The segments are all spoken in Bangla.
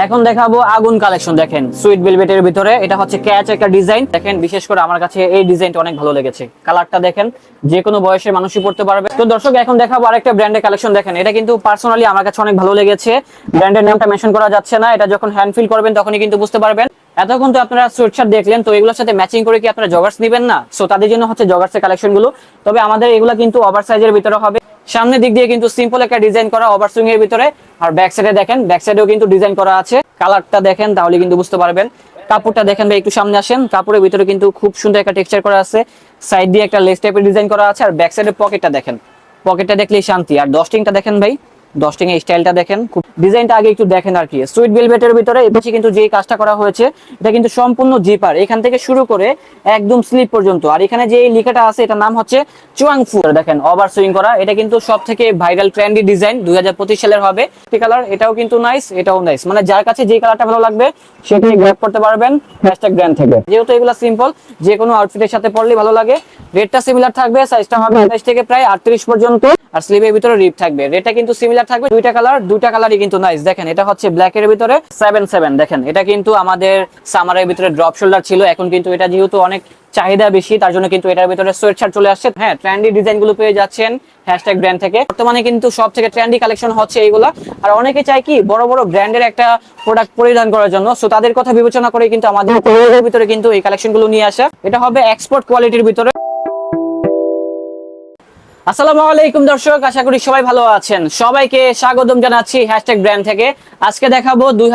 এখন দেখাবো আগুন কালেকশন, দেখেন, সুইট ভেলভেটের ভিতরে। এটা হচ্ছে ক্যাচ একটা ডিজাইন। দেখেন, বিশেষ করে আমার কাছে এই ডিজাইনটা অনেক ভালো লেগেছে। কালারটা দেখেন, যে কোনো বয়সের মানুষই পড়তে পারবে। তো দর্শক, এখন দেখাবো আরেকটা ব্র্যান্ডের কালেকশন, দেখেন, এটা কিন্তু পার্সোনালি আমার কাছে অনেক ভালো লেগেছে। ব্র্যান্ডের নামটা মেনশন করা যাচ্ছে না, এটা যখন হ্যান্ড ফিল করবেন তখনই কিন্তু বুঝতে পারবেন। এতক্ষণ তো আপনারা সুইটশার্ট দেখলেন, তো এগুলোর সাথে ম্যাচিং করে কি আপনারা জগার্স নেবেন না? সো তাদের জন্য হচ্ছে জগার্সের কালেকশনগুলো তবে আমাদের এগুলো কিন্তু ওভার সাইজের ভিতরে হবে। সামনের দিক দিয়ে কিন্তু সিম্পল একটা ডিজাইন করা ওভারসুইং এর ভিতরে। আর ব্যাক সাইডে দেখেন ব্যাক সাইডেও কিন্তু ডিজাইন করা আছে। কালারটা দেখেন, তাহলে কিন্তু বুঝতে পারবেন। কাপড়টা দেখেন ভাই, একটু সামনে আসেন। কাপড়ের ভিতরে কিন্তু খুব সুন্দর একটা টেক্সচার করা আছে। সাইড দিয়ে একটা লেস টাইপের ডিজাইন করা আছে। আর ব্যাক সাইডের পকেটটা দেখেন। পকেটটা দেখলেই শান্তি। আর ডস্টিংটা দেখেন ভাই ডস্টিং এর স্টাইলটা দেখেন। খুব ডিজাইনটা আগে একটু দেখেন আর কি। সুইট ভেলভেটের ভিতরে এপাশে কিন্তু যে কাজটা করা হয়েছে, এটা কিন্তু সম্পূর্ণ জিপার এখান থেকে শুরু করে একদম স্লিপ পর্যন্ত। আর এখানে যে লেখাটা আছে, এটার নাম হচ্ছে চুয়াংফু দেখেন ওভার সুইং করা। এটা কিন্তু সব থেকে ভাইরাল ট্রেন্ডি ডিজাইন দুই সালের হবে। কালার এটাও কিন্তু নাইস এটাও নাইস মানে যার কাছে যে কালারটা ভালো লাগবে, সেটাই গ্র্যাব করতে পারবেন হ্যাশট্যাগ ব্র্যান্ড থেকে। যেহেতু এগুলো সিম্পল যে কোনো আউটফিটের সাথে পরলে ভালো লাগে। রেটটা সিমিলার থাকবে সাইজটা হবে 28 থেকে প্রায় 38 পর্যন্ত। আর স্লিভের ভিতরে রিপ থাকবে। রেটটা কিন্তু সিমিলার থাকবে দুইটা কালার দুইটা কালারই কিন্তু নাইস দেখেন এটা হচ্ছে ব্ল্যাক এর ভিতরে 77 দেখেন এটা কিন্তু আমাদের সামারের ভিতরে ড্রপ শোল্ডার ছিল এখন কিন্তু এটা যেহেতু অনেক চাহিদা বেশি তার জন্য কিন্তু এটার ভিতরে সোয়েট শার্ট চলে আসছে। হ্যাঁ ট্রেন্ডি ডিজাইনগুলো পেয়ে যাচ্ছেন হ্যাশট্যাগ ব্র্যান্ড থেকে। বর্তমানে কিন্তু সব থেকে ট্রেন্ডি কালেকশন হচ্ছে এইগুলা। আর অনেকে চায় কি বড় বড় ব্র্যান্ডের একটা প্রোডাক্ট পরিধান করার জন্য। সো তাদের কথা বিবেচনা করে কিন্তু আমাদের ভিতরে কিন্তু এই কালেকশনগুলো নিয়ে আসা। এটা হবে এক্সপোর্ট কোয়ালিটির ভিতরে। আসসালামু আলাইকুম দর্শক, আশা করি সবাই ভালো আছেন। সবাইকে স্বাগতম জানাচ্ছি হ্যাশট্যাগ ব্র্যান্ড থেকে। আজকে দেখাবো দুই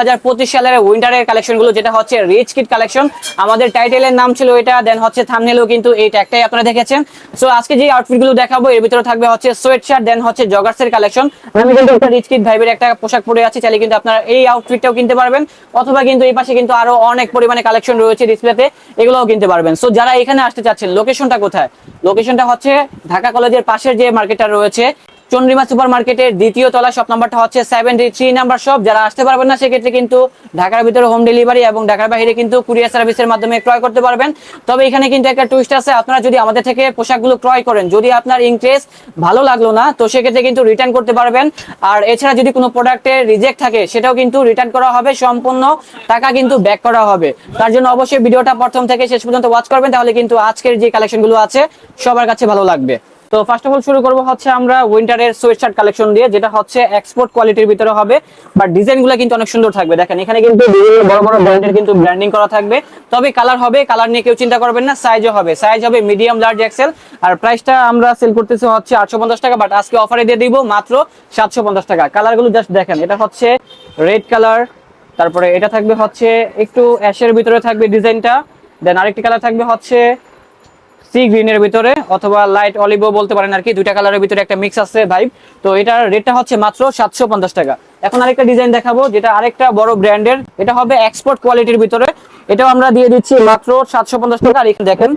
সালের উইন্টারের কালেকশনগুলো যেটা হচ্ছে রিচ কিট কালেকশন আমাদের টাইটেলের নাম ছিল এটা দেন হচ্ছে থামনেলও কিন্তু এই ট্যাগটাই আপনারা দেখেছেন। সো আজকে যে আউটফিটগুলো দেখাবো, এর ভিতরে থাকবে হচ্ছে সোয়েট শার্ট দেন হচ্ছে জগার্সের কালেকশন আমি কিন্তু একটা রিচ কিট ভাইবের একটা পোশাক পরে আছি, চাইলে কিন্তু আপনারা এই আউটফিটটাও কিনতে পারবেন। অথবা কিন্তু এই পাশে কিন্তু আরও অনেক পরিমাণে কালেকশন রয়েছে ডিসপ্লেতে এগুলোও কিনতে পারবেন। সো যারা এখানে আসতে চাচ্ছেন লোকেশনটা কোথায়? লোকেশনটা হচ্ছে ঢাকা কলেজের পাশের যে মার্কেটটা রয়েছে, চন্দ্রিমা সুপার মার্কেটের দ্বিতীয় তলা শপ নাম্বারটা হচ্ছে সেভেন্টি থ্রি নাম্বার শপ যারা আসতে পারবেন না, সেক্ষেত্রে কিন্তু ঢাকার ভিতরে হোম ডেলিভারি এবং ঢাকার বাইরে কিন্তু কুরিয়ার সার্ভিসের মাধ্যমে ক্রয় করতে পারবেন। তবে এখানে কিন্তু একটা টুইস্ট আছে, আপনারা যদি আমাদের থেকে পোশাকগুলো ক্রয় করেন, যদি আপনার ইন্টারেস্ট ভালো লাগল না, তো সেক্ষেত্রে কিন্তু রিটার্ন করতে পারবেন। আর এছাড়া যদি কোনো প্রোডাক্টের রিজেক্ট থাকে, সেটাও কিন্তু রিটার্ন করা হবে, সম্পূর্ণ টাকা কিন্তু ব্যাক করা হবে। তার জন্য অবশ্যই ভিডিওটা প্রথম থেকে শেষ পর্যন্ত ওয়াচ করবেন, তাহলে কিন্তু আজকের যে কালেকশনগুলো আছে, সবার কাছে ভালো লাগবে। তো ফার্স্ট অফ অল শুরু করব হচ্ছে আমরা উইন্টারের সোয়েট শার্ট কালেকশন দিয়ে, যেটা হচ্ছে এক্সপোর্ট কোয়ালিটির ভিতরে হবে। বাট ডিজাইনগুলো কিন্তু অনেক সুন্দর থাকবে। দেখেন, এখানে কিন্তু বিভিন্ন বড় বড় ব্র্যান্ডের কিন্তু ব্র্যান্ডিং করা থাকবে। তবে কালার হবে কালার নিয়ে কেউ চিন্তা করবেন না সাইজও হবে। সাইজ হবে মিডিয়াম লার্জ এক্সেল আর প্রাইসটা আমরা সেল করতেছি হচ্ছে আটশো পঞ্চাশ টাকা বাট আজকে অফারে দিয়ে দিব মাত্র সাতশো পঞ্চাশ টাকা। কালারগুলো জাস্ট দেখেন, এটা হচ্ছে রেড কালার তারপরে এটা থাকবে হচ্ছে একটু অ্যাশের ভিতরে থাকবে ডিজাইনটা দেন আরেকটি কালার থাকবে হচ্ছে সি গ্রিনের ভিতরে অথবা লাইট অলিভও বলতে পারেন আর কি দুইটা কালারের ভিতরে একটা মিক্স আছে ভাইব তো এটার রেটটা হচ্ছে মাত্র সাতশো পঞ্চাশ টাকা। এখন আরেকটা ডিজাইন দেখাবো, যেটা আরেকটা বড় ব্র্যান্ডের এটা হবে এক্সপোর্ট কোয়ালিটির ভিতরে। এটাও আমরা দিয়ে দিচ্ছি মাত্র সাতশো পঞ্চাশ টাকা। আর এখানে দেখেন,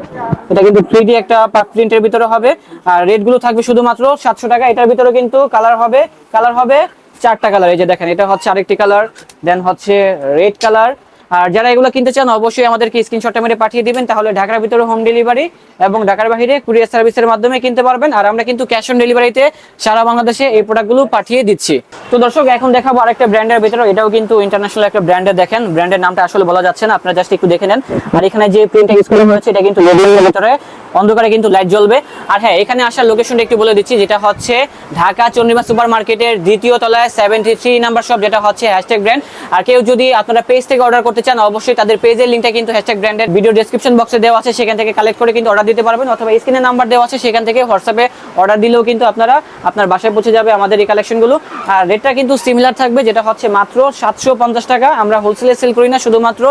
এটা কিন্তু থ্রি একটা প্রিন্টের ভিতরে হবে। আর রেটগুলো থাকবে শুধুমাত্র সাতশো টাকা। এটার ভিতরে কিন্তু কালার হবে। কালার হবে চারটা কালার এই যে দেখেন, এটা হচ্ছে আরেকটি কালার দেন হচ্ছে রেড কালার আর যারা এগুলো কিনতে চান, অবশ্যই আমাদেরকে স্ক্রিনশটটা মেরে পাঠিয়ে দিবেন, তাহলে ঢাকার ভিতরে হোম ডেলিভারি এবং ঢাকার বাইরে কুরিয়ার সার্ভিসের মাধ্যমে কিনতে পারবেন। আর আমরা কিন্তু ক্যাশ অন ডেলিভারিতে সারা বাংলাদেশে এই প্রোডাক্টগুলো পাঠিয়ে দিচ্ছি। তো দর্শক, এখন দেখাবো আরেকটা ব্র্যান্ডের ভিতরে, এটাও কিন্তু ইন্টারন্যাশনাল একটা ব্র্যান্ডের দেখেন। ব্র্যান্ডের নামটা আসলে বলা যাচ্ছে না, আপনারা জাস্ট একটু দেখে নেন। আর এখানে যে প্রিন্টটা ইউজ করা হয়েছে, এটা কিন্তু এর ভিতরে। অন্ধকারে কিন্তু লাইট জ্বলবে। আর হ্যাঁ এখানে আসার লোকেশনটা একটু বলে দিচ্ছি, যেটা হচ্ছে ঢাকা চন্দ্রিমা সুপার মার্কেটের দ্বিতীয় তলায় সেভেন্টি থ্রি নাম্বার শপ যেটা হচ্ছে হ্যাশট্যাগ ব্র্যান্ড আর কেউ যদি আপনারা পেজ থেকে অর্ডার করতে চান, অবশ্যই তাদের পেজের লিঙ্কটা কিন্তু হ্যাশট্যাগ ব্র্যান্ডের ভিডিও ডেসক্রিপশন বক্সে দেওয়া আছে, সেখান থেকে কালেক্ট করে কিন্তু অর্ডার দিতে পারবেন, অথবা স্ক্রিনে নাম্বার দেওয়া আছে, সেখান থেকে হোয়াটসঅ্যাপে অর্ডার দিলেও কিন্তু আপনারা আপনার বাসায় পৌঁছে যাবে আমাদের এই কালেকশনগুলো আর রেটটা কিন্তু সিমিলার থাকবে, যেটা হচ্ছে মাত্র সাতশো পঞ্চাশ টাকা। আমরা হোলসেলে সেল করি না, শুধুমাত্র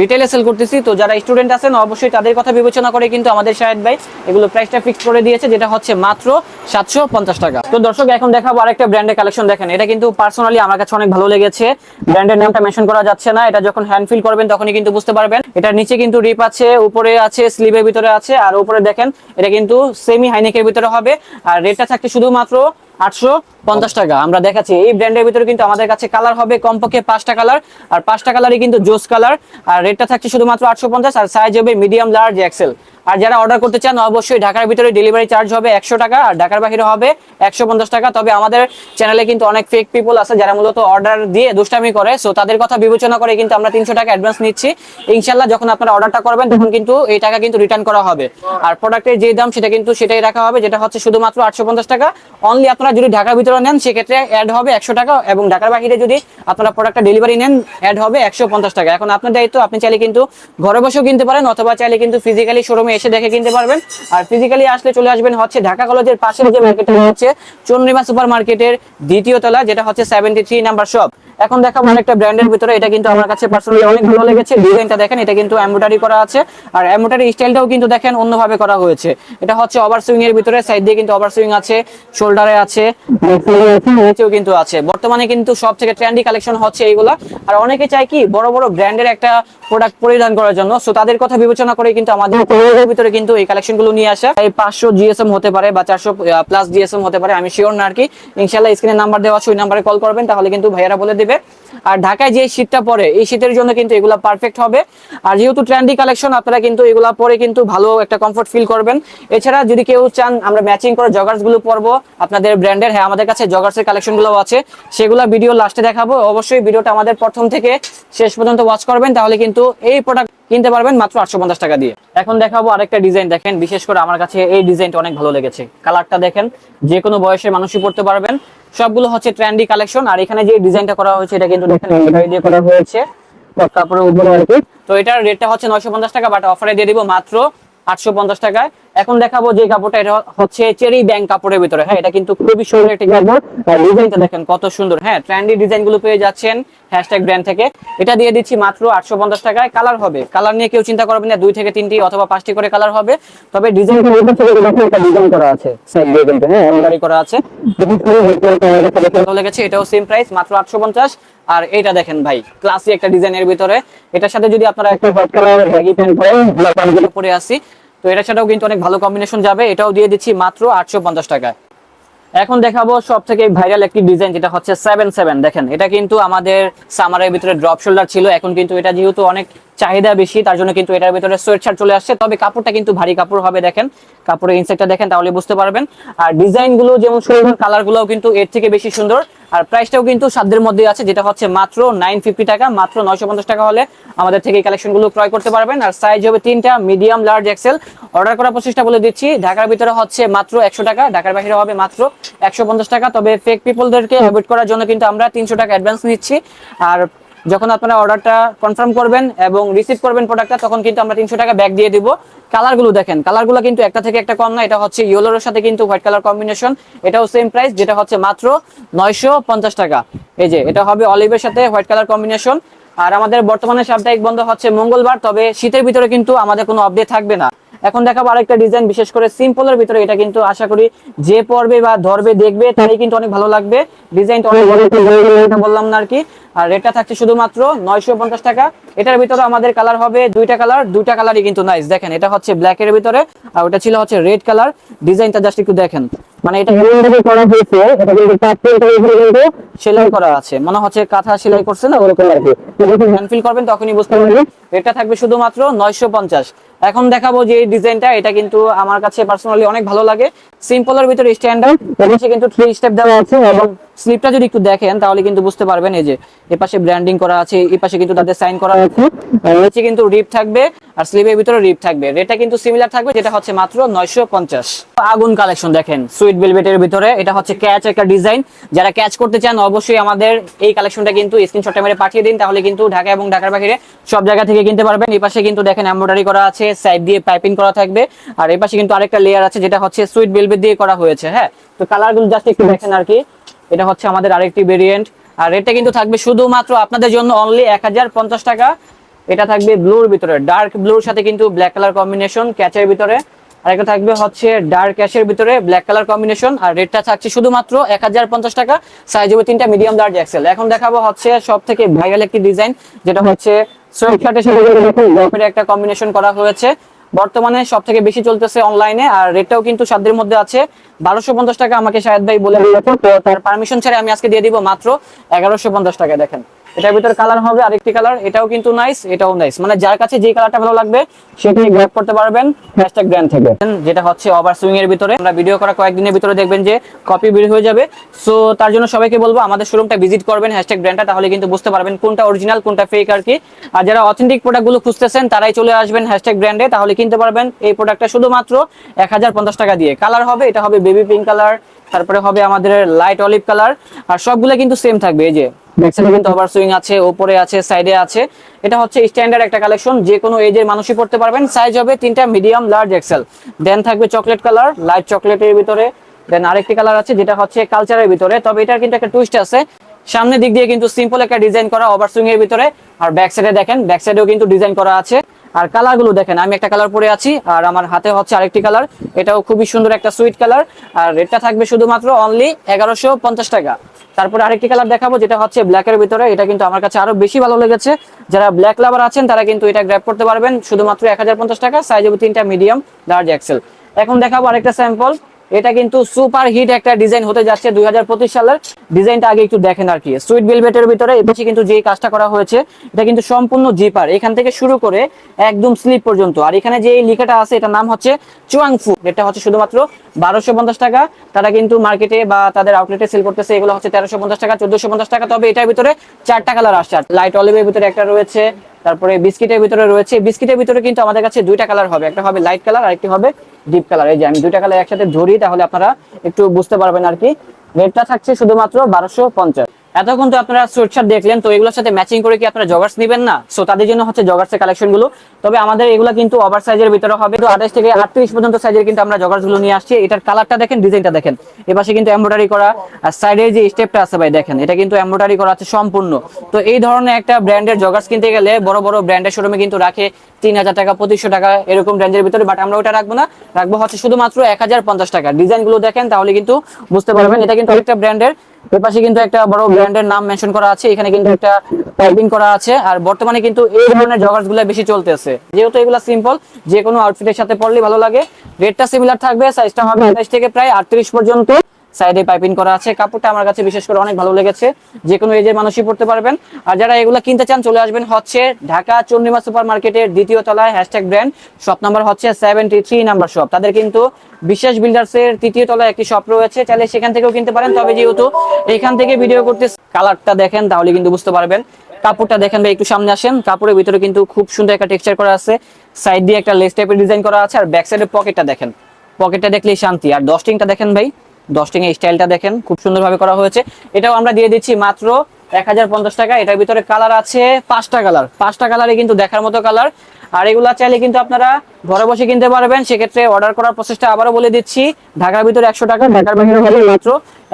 রিটেলে সেল করতেছি। তো যারা স্টুডেন্ট আছেন, অবশ্যই তাদের কথা বিবেচনা করে কিন্তু আমাদের শাহেদ ভাই এগুলো প্রাইসটা ফিক্স করে দিয়েছে, যেটা হচ্ছে মাত্র সাতশো পঞ্চাশ টাকা। তো দর্শক, এখন দেখাবো আরেকটা ব্র্যান্ডের কালেকশন দেখেন। এটা কিন্তু পার্সোনালি আমার কাছে অনেক ভালো লেগেছে। ব্র্যান্ডের নামটা মেনশন করা যাচ্ছে না। এটা যখন হ্যান্ড ফিল করবেন, তখনই কিন্তু বুঝতে পারবেন। এটার নিচে কিন্তু রিপ আছে, উপরে আছে, স্লিভের ভিতরে আছে, আর উপরে দেখেন, এটা কিন্তু সেমি হাইনেকের ভিতরে হবে। আর রেটটা থাকছে শুধুমাত্র মিডিয়াম লার্জ এক্সেল আর যারা অর্ডার করতে চান, অবশ্যই ঢাকার ভিতরে ডেলিভারি চার্জ হবে একশো টাকা, আর ঢাকার বাহিরে হবে একশো পঞ্চাশ টাকা। তবে আমাদের চ্যানেলে কিন্তু অনেক ফেক পিপল আছে যারা মূলত অর্ডার দিয়ে দুষ্টামি করে। সো তাদের কথা বিবেচনা করে কিন্তু আমরা তিনশো টাকা অ্যাডভান্স নিচ্ছি। ইনশাল্লাহ যখন আপনারা অর্ডারটা করবেন, তখন কিন্তু এই টাকা কিন্তু রিটার্ন করা হবে। আর প্রোডাক্টের যে দাম, সেটা কিন্তু সেটাই রাখা হবে, যেটা হচ্ছে শুধুমাত্র আটশো পঞ্চাশ টাকা। অনলি আপনারা যদি ঢাকার ভিতরে নেন, সেক্ষেত্রে অ্যাড হবে একশো টাকা এবং ঢাকার বাহিরে যদি আপনারা প্রোডাক্টটা ডেলিভারি নেন অ্যাড হবে একশো পঞ্চাশ টাকা। এখন আপনার দায়িত্ব, আপনি চাইলে কিন্তু ঘরে বসেও কিনতে পারেন অথবা চাইলে কিন্তু ফিজিক্যালি শোরুমে এসে দেখে কিনতে পারবেন। আর ফিজিক্যালি আসলে চলে আসবেন হচ্ছে ঢাকা কলেজের পাশের যে মার্কেটটা হচ্ছে চন্দ্রিমা সুপার মার্কেটের দ্বিতীয় তলা, যেটা হচ্ছে সেভেন্টি থ্রি নাম্বার শপ এখন দেখাবো একটা ব্র্যান্ডের ভিতরে, এটা কিন্তু আমার কাছে পার্সোনালি অনেক ভালো লেগেছে। ডিজাইনটা দেখেন, এটা কিন্তু এমব্রয়ডারি করা আছে। আর এমব্রয়ডারি স্টাইলটাও কিন্তু দেখেন অন্যভাবে করা হয়েছে। এটা হচ্ছে ওভার সুইং এর ভিতরে সাইড দিয়ে কিন্তু ওভার সুইং আছে শোল্ডারে আছে নিচেও কিন্তু আছে। বর্তমানে কিন্তু সব থেকে ট্রেন্ডি কালেকশন হচ্ছে এইগুলা। আর অনেকে চায় কি, বড় বড় ব্র্যান্ডের একটা প্রোডাক্ট পরিধান করার জন্য। সো তাদের কথা বিবেচনা করে কিন্তু আমাদের কলেজের ভিতরে কিন্তু এই কালেকশনগুলো নিয়ে আসা। এই পাঁচশো জিএসএম হতে পারে বা চারশো প্লাস জিএসএম হতে পারে, আমি শিওর না আর কি। ইনশাল্লাহ স্ক্রিনে নাম্বার দেওয়া আছে, ওই নাম্বারে কল করবেন, তাহলে কিন্তু ভাইয়ারা বলে দিবে আর ঢাকায় যে শীতটা পরে এই শীতের জন্য কিন্তু এগুলা পারফেক্ট হবে। আর যেহেতু ট্রেন্ডি কালেকশন আপনারা কিন্তু এগুলা পরে কিন্তু ভালো একটা কমফোর্ট ফিল করবেন। এছাড়া যদি কেউ চান, আমরা ম্যাচিং করে জগার্সগুলো পরবো। আপনাদের ব্র্যান্ডের হ্যাঁ আমাদের কাছে জগার্সের কালেকশনগুলো আছে। সেগুলো ভিডিও লাস্টে দেখাবো। অবশ্যই ভিডিওটা আমাদের প্রথম থেকে শেষ পর্যন্ত ওয়াচ করবেন। তাহলে কিন্তু এই প্রোডাক্ট কিনতে পারবেন মাত্র আটশো পঞ্চাশ টাকা দিয়ে। এখন দেখাবো আরেকটা ডিজাইন দেখেন, বিশেষ করে আমার কাছে এই ডিজাইনটা অনেক ভালো লেগেছে। কালারটা দেখেন যে কোনো বয়সের মানুষই পড়তে পারবেন। সবগুলো হচ্ছে ট্রেন্ডি কালেকশন আর এখানে যে ডিজাইনটা করা হয়েছে এটা কিন্তু দেখেন দিয়ে করা হয়েছে। কাপড়ের উপরে আর কি। তো এটার রেটটা হচ্ছে নয়শো পঞ্চাশ টাকা বাট অফারে দিয়ে দিব মাত্র আটশো পঞ্চাশ টাকায়। এখন দেখাবো যে কাপড়টা, এটা হচ্ছে চেরি ব্যাংক কাপড়ের ভিতরে। হ্যাঁ এটা কিন্তু খুবই সুন্দর একটি কাপড়। আর ডিজাইনটা দেখেন কত সুন্দর। হ্যাঁ ট্রেন্ডি ডিজাইনগুলো পেয়ে যাচ্ছেন হ্যাশট্যাগ ব্র্যান্ড থেকে। এটা দিয়ে দিচ্ছি মাত্র আটশো পঞ্চাশ টাকায়। কালার হবে। কালার নিয়ে কেউ চিন্তা করবেন না, দুই থেকে তিনটি অথবা পাঁচটি করে কালার হবে। তবে ডিজাইন করা আছে। হ্যাঁ এটাও সেম প্রাইস মাত্র আটশো পঞ্চাশ। আর এটা দেখেন ভাই ক্লাসি একটা ডিজাইনের ভিতরে। এটার সাথে যদি আপনারা একটা হোয়াইট কালারের হ্যাগি প্যান্ট পরে পরে আসি তো এটার সাথেও কিন্তু অনেক ভালো কম্বিনেশন যাবে। এটাও দিয়ে দিচ্ছি মাত্র আটশো পঞ্চাশ টাকায়। এখন দেখাবো সব থেকে ভাইরাল একটি ডিজাইন যেটা হচ্ছে সেভেন সেভেন দেখেন, এটা কিন্তু আমাদের সামারের ভিতরে ড্রপ শোল্ডার ছিল। এখন কিন্তু এটা যেহেতু অনেক চাহিদা বেশি, তার জন্য কিন্তু এটার ভিতরে সোয়েট শার্ট চলে আসছে। তবে কাপড়টা কিন্তু ভারী কাপড় হবে, দেখেন। কাপড়ের ইনসেক্টটা দেখেন, তাহলে বুঝতে পারবেন। আর ডিজাইনগুলো যেমন সুন্দর কালার গুলোও কিন্তু এর থেকে বেশি সুন্দর। আর প্রাইসটাও কিন্তু সাধ্যের মধ্যে আছে, যেটা হচ্ছে মাত্র নাইন টাকা, মাত্র নয়শো পঞ্চাশ টাকা হলে আমাদের থেকে কালেকশনগুলো ক্রয় করতে পারবেন। আর সাইজ হবে তিনটা মিডিয়াম লার্জ এক্সেল অর্ডার করার প্রচেষ্টা বলে দিচ্ছি, ঢাকার ভিতরে হচ্ছে মাত্র একশো টাকা, ঢাকার বাইরে হবে মাত্র একশো পঞ্চাশ টাকা। তবে ফেক পিপলদেরকে অ্যাভয়েড করার জন্য কিন্তু আমরা তিনশো টাকা অ্যাডভান্স নিচ্ছি। আর যখন আপনারা অর্ডারটা কনফার্ম করবেন এবং রিসিভ করবেন প্রোডাক্টটা তখন কিন্তু আমরা তিনশো টাকা ব্যাক দিয়ে দিব। কালারগুলো দেখেন কালারগুলো কিন্তু একটা থেকে একটা কম না, এটা হচ্ছে ইয়েলোর সাথে কিন্তু হোয়াইট কালার কম্বিনেশন এটাও সেম প্রাইস যেটা হচ্ছে মাত্র নয়শো পঞ্চাশ টাকা। এই যে, এটা হবে অলিভের সাথে হোয়াইট কালার কম্বিনেশন আর আমাদের বর্তমানে সাপ্তাহিক বন্ধ হচ্ছে মঙ্গলবার, তবে শীতের ভিতরে কিন্তু আমাদের কোনো আপডেট থাকবে না। এখন দেখাবো আরেকটা ডিজাইন বিশেষ করে সিম্পলের ভিতরে এটা কিন্তু আশা করি যে পড়বে বা ধরবে দেখবে তারই কিন্তু অনেক ভালো লাগবে। ডিজাইনটা অনেক ভালো বললাম না আর কি। আর রেটটা থাকছে শুধুমাত্র নয়শো পঞ্চাশ টাকা। এটার ভিতরে আমাদের কালার হবে দুইটা কালার দুইটা কালারই কিন্তু নাইস দেখেন এটা হচ্ছে ব্ল্যাক এর ভিতরে আর ওটা ছিল হচ্ছে রেড কালার ডিজাইনটা জাস্ট একটু দেখেন। মানে এটা এমন ভাবে করা হয়েছে, এটা কিন্তু কিন্তু সেলাই করা আছে। মনে হচ্ছে কাঁথা সেলাই করছে না, ওরকম আর কি। যখন হ্যান্ড ফিল করবেন, তখনই বুঝতে পারবেন রেটটা থাকবে শুধুমাত্র নয়শো পঞ্চাশ। এখন দেখাবো যে এই ডিজাইনটা, এটা কিন্তু আমার কাছে পার্সোনালি অনেক ভালো লাগে। সিম্পলের ভিতরে স্ট্যান্ডার্ড এপাশে কিন্তু থ্রি স্টেপ দেওয়া আছে এবং স্লিপটা যদি একটু দেখেন, তাহলে কিন্তু বুঝতে পারবেন এই যে এপাশে ব্র্যান্ডিং করা আছে এই পাশে কিন্তু তাদের সাইন করা আছে নিচে কিন্তু রিপ থাকবে, আর স্লিপের ভিতরে রিপ থাকবে। রেটটা কিন্তু সিমিলার থাকবে, যেটা হচ্ছে মাত্র নয়শো পঞ্চাশ। আগুন কালেকশন দেখেন সুইট ভেলভেটের ভিতরে। এটা হচ্ছে ক্যাচ একটা ডিজাইন যারা ক্যাচ করতে চান, অবশ্যই আমাদের এই কালেকশনটা কিন্তু স্ক্রিনশটটা মেরে পাঠিয়ে দিন, তাহলে কিন্তু ঢাকা এবং ঢাকার বাহিরে সব জায়গা থেকে কিনতে পারবেন। এই পাশে কিন্তু দেখেন এমব্রয়ডারি করা আছে সাইড দিয়ে পাইপিং করা থাকবে। আর এই পাশে কিন্তু আরেকটা লেয়ার আছে, যেটা হচ্ছে সুইট ভেলভেট দিয়ে করা হয়েছে হ্যাঁ? তো কালারগুলো জাস্ট একটু দেখেন আর কি। এটা হচ্ছে আমাদের আরেকটি ভেরিয়েন্ট আর রেটটা কিন্তু থাকবে শুধুমাত্র আপনাদের জন্য অনলি এক হাজার পঞ্চাশ টাকা। এটা থাকবে ব্লুর ভিতরে ডার্ক ব্লুর সাথে কিন্তু ব্ল্যাক কালার কম্বিনেশন ক্যাচের ভিতরে। আর একটা থাকবে হচ্ছে ডার্ক ক্যাশের ভিতরে ব্ল্যাক কালার কম্বিনেশন আর রেটটা থাকছে শুধুমাত্র এক টাকা সাইজ হবে তিনটা মিডিয়াম লার্জ এক্সেল এখন দেখাবো হচ্ছে সব থেকে ভাইরাল একটি ডিজাইন যেটা হচ্ছে সোয়েট শার্টের সাথে একটা কম্বিনেশন করা হয়েছে। বর্তমানে সব থেকে বেশি চলতেছে অনলাইনে আর রেটটাও কিন্তু সাধ্যের মধ্যে আছে। বারোশো পঞ্চাশ টাকা আমাকে শাহেদ ভাই বলে তো তার পারমিশন ছাড়া আমি আজকে দিয়ে দিব মাত্র এগারোশো পঞ্চাশ টাকা, দেখেন। এটার ভিতরে কালার হবে আরেকটি কালার এটাও কিন্তু নাইস এটাও নাইস মানে যার কাছে যে কালারটা ভালো লাগবে, সেটাই গ্র্যাব করতে পারবেন হ্যাশট্যাগ ব্র্যান্ড থেকে। যেটা হচ্ছে ওভার সুইং এর ভিতরে, আমরা ভিডিও করা কয়েকদিনের ভিতরে দেখবেন যে কপি বের হয়ে যাবে। সো তার জন্য সবাইকে বলব, আমাদের শোরুমটা ভিজিট করবেন হ্যাশট্যাগ ব্র্যান্ডটা তাহলে কিন্তু বুঝতে পারবেন কোনটা অরিজিনাল কোনটা ফেক আর কি। আর যারা অথেন্টিক প্রোডাক্টগুলো খুঁজতেছেন, তারাই চলে আসবেন হ্যাশট্যাগ ব্র্যান্ডে তাহলে কিনতে পারবেন এই প্রোডাক্টটা শুধুমাত্র এক হাজার পঞ্চাশ টাকা দিয়ে। কালার হবে, এটা হবে বেবি পিঙ্ক কালার তারপরে হবে আমাদের লাইট অলিভ কালার আর সবগুলো কিন্তু সেম থাকবে এই যে ব্যাকসাইডে কিন্তু ওভার সুইং আছে উপরে আছে সাইডে আছে। এটা হচ্ছে স্ট্যান্ডার্ড একটা কালেকশন যে কোনো এজের মানুষই পড়তে পারবেন। সাইজ হবে তিনটা মিডিয়াম লার্জ এক্সেল দেন থাকবে চকলেট কালার লাইট চকলেটের ভিতরে। দেন আরেকটি কালার আছে যেটা হচ্ছে কালচারের ভিতরে। তবে এটার কিন্তু একটা টুইস্ট আছে। সামনের দিক দিয়ে কিন্তু সিম্পল একটা ডিজাইন করা ওভার সুইং এর ভিতরে। আর ব্যাক সাইডে দেখেন ব্যাক সাইডেও কিন্তু ডিজাইন করা আছে। আর কালারগুলো দেখেন, আমি একটা কালার পরে আছি, আর আমার হাতে হচ্ছে আরেকটি কালার। এটাও খুবই সুন্দর একটা সুইট কালার, আর রেটটা থাকবে শুধুমাত্র অনলি এগারোশো টাকা। তারপরে আরেকটি কালার দেখাবো, যেটা হচ্ছে ব্ল্যাকের ভিতরে, এটা কিন্তু আমার কাছে আরও বেশি ভালো লেগেছে। যারা ব্ল্যাক লাভার আছেন, তারা কিন্তু এটা গ্র্যাপ করতে পারবেন, শুধুমাত্র এক হাজার পঞ্চাশ টাকা সাইজ হবে তিনটা মিডিয়াম লার্জ এক্সেল এখন দেখাবো আরেকটা স্যাম্পল এটা কিন্তু সুপার হিট একটা ডিজাইন হতে যাচ্ছে দুই সালের। ডিজাইনটা আগে একটু দেখেন আর কি। সুইট ভেলভেটের ভিতরে এপাশে কিন্তু যে কাজটা করা হয়েছে, এটা কিন্তু সম্পূর্ণ জিপার। এখান থেকে শুরু করে একদম স্লিপ পর্যন্ত। আর এখানে যে লেখাটা আছে, এটার নাম হচ্ছে চুয়াংফু। এটা হচ্ছে শুধুমাত্র বারোশো পঞ্চাশ টাকা। তারা কিন্তু মার্কেটে বা তাদের আউটলেটে সেল করতেছে, এগুলো হচ্ছে তেরোশো পঞ্চাশ টাকা, চোদ্দশো পঞ্চাশ টাকা। তবে এটার ভিতরে চারটা কালার আসছে। লাইট অলিভের ভিতরে একটা রয়েছে তারপরে বিস্কিটের ভিতরে রয়েছে, বিস্কিটের ভিতরে কিন্তু আমাদের কাছে দুইটা কালার হবে, একটা হবে লাইট কালার আর একটি হবে ডিপ কালার এই যে আমি দুইটা কালার একসাথে ধরি, তাহলে আপনারা একটু বুঝতে পারবেন আর কি। রেটটা থাকছে শুধুমাত্র বারোশো পঞ্চাশ। এতক্ষণ তো আপনারা সোয়েটশার্ট দেখলেন, তো এগুলোর সাথে ম্যাচিং করে কি আপনারা জগার্স নেবেন না? সো তাদের জন্য হচ্ছে জগার্সের কালেকশনগুলো। তবে আমাদের এগুলো কিন্তু ওভার সাইজের ভিতরে হবে। তো আঠাশ থেকে আটত্রিশ পর্যন্ত সাইজের কিন্তু আমরা জগার্সগুলো নিয়ে আসছি। এটার কালারটা দেখেন ডিজাইনটা দেখেন। এপাশে কিন্তু এমব্রয়ডারি করা, আর সাইডের যে স্টেপটা আছে ভাই, দেখেন, এটা কিন্তু এমব্রয়ডারি করা আছে সম্পূর্ণ। তো এই ধরনের একটা ব্র্যান্ডের জগার্স কিনতে গেলে বড় বড় ব্র্যান্ডের শোরুমে কিন্তু রাখে তিন হাজার টাকা, পঁচিশশো টাকা, এরকম রেঞ্জের ভিতরে। বাট আমরা ওটা রাখব না। রাখব হচ্ছে শুধুমাত্র এক হাজার পঞ্চাশ টাকা। ডিজাইনগুলো দেখেন, তাহলে কিন্তু বুঝতে পারবেন, এটা কিন্তু একটা ব্র্যান্ডের এপাশে কিন্তু একটা বড় ব্র্যান্ডের নাম মেনশন করা আছে, এখানে কিন্তু একটা টাইপিং করা আছে, আর বর্তমানে কিন্তু এই ধরনের জগার্সগুলো বেশি চলতেছে। যেহেতু এগুলো সিম্পল যে কোনো আউটফিটের সাথে পরলে ভালো লাগে। রেটটা সিমিলার থাকবে সাইজটা হবে আঠাশ থেকে প্রায় আটত্রিশ পর্যন্ত। সাইডে পাইপিং করা আছে। কাপড়টা আমার কাছে বিশেষ করে অনেক ভালো লেগেছে। যে কোনো এজের মানুষই পড়তে পারবেন। আর যারা এগুলো কিনতে চান, চলে আসবেন হচ্ছে ঢাকা চন্ডিমা সুপার মার্কেটের দ্বিতীয় তলায় হ্যাশট্যাগ ব্র্যান্ড শপ নাম্বার হচ্ছে সেভেন্টি থ্রি নাম্বার শপ তাদের কিন্তু বিশ্বাস বিল্ডার্সের তৃতীয় তলায় একটি শপ রয়েছে। চাইলে সেখান থেকেও কিনতে পারেন। তবে যেহেতু এখান থেকে ভিডিও করতে কালারটা দেখেন, তাহলে কিন্তু বুঝতে পারবেন। কাপড়টা দেখেন ভাই, একটু সামনে আসেন। কাপড়ের ভিতরে কিন্তু খুব সুন্দর একটা টেক্সচার করা আছে। সাইড দিয়ে একটা লেস টাইপের ডিজাইন করা আছে। আর ব্যাক সাইডের পকেটটা দেখেন। পকেটটা দেখলেই শান্তি। আর ডস্টিংটা দেখেন ভাই ডস্টিং এর স্টাইলটা দেখেন, খুব সুন্দরভাবে করা হয়েছে। এটাও আমরা দিয়ে দিচ্ছি মাত্র এক হাজার পঞ্চাশ টাকা। এটার ভিতরে কালার আছে পাঁচটা কালার পাঁচটা কালারে কিন্তু দেখার মতো কালার আর এগুলা চাইলে কিন্তু আপনারা ঘরে বসে কিনতে পারবেন। সেক্ষেত্রে অর্ডার করার প্রসেসটা আবারও বলে দিচ্ছি। ঢাকার ভিতরে একশো টাকা, ঢাকার বাইরে হলে মাত্র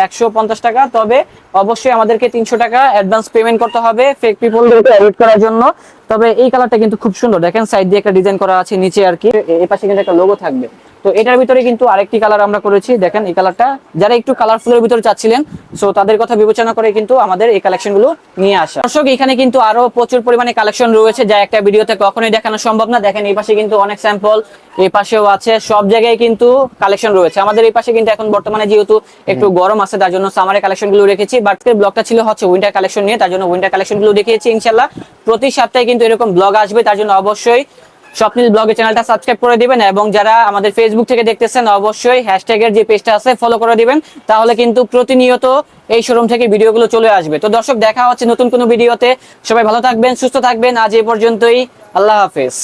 একশো পঞ্চাশ টাকা। তবে অবশ্যই আমাদেরকে তিনশো টাকা অ্যাডভান্স পেমেন্ট করতে হবে ফেক পিপলদেরকে এডিট করার জন্য। তবে এই কালারটা কিন্তু খুব সুন্দর। দেখেন সাইড দিয়ে একটা ডিজাইন করা আছে, নিচে আর কি। এই পাশে কিন্তু একটা লোগো থাকবে। তো এটার ভিতরে কিন্তু আরেকটি কালার আমরা করেছি। দেখেন এই কালারটা যারা একটু কালারফুলের ভিতরে চাচ্ছিলেন সো তাদের কথা বিবেচনা করে কিন্তু আমাদের এই কালেকশনগুলো নিয়ে আসা। দর্শক এখানে কিন্তু আরও প্রচুর পরিমাণে কালেকশন রয়েছে যা একটা ভিডিওতে কখনোই দেখানো সম্ভব না। দেখেন এই পাশে কিন্তু অনেক স্যাম্পল এই পাশেও আছে সব জায়গায় কিন্তু কালেকশন রয়েছে। আমাদের এই পাশে কিন্তু এখন বর্তমানে যেহেতু একটু গরম আছে তার জন্য সামারের কালেকশনগুলো রেখেছি। বাট ব্লগটা ছিল হচ্ছে উইন্টার কালেকশন নিয়ে তার জন্য উইন্টার কালেকশনগুলো দেখিয়েছি ইনশাল্লাহ প্রতি সপ্তাহে কিন্তু এরকম ব্লগ আসবে তার জন্য অবশ্যই স্বপ্নিল ব্লগের চ্যানেলটা সাবস্ক্রাইব করে দিবেন এবং যারা আমাদের ফেসবুক থেকে দেখতেছেন, অবশ্যই হ্যাশট্যাগের যে পেজটা আছে ফলো করে দিবেন। তাহলে কিন্তু প্রতিনিয়ত এই শোরুম থেকে ভিডিওগুলো চলে আসবে। তো দর্শক, দেখা হচ্ছে নতুন কোনো ভিডিওতে। সবাই ভালো থাকবেন, সুস্থ থাকবেন। আজ এই পর্যন্তই। আল্লাহ হাফেজ।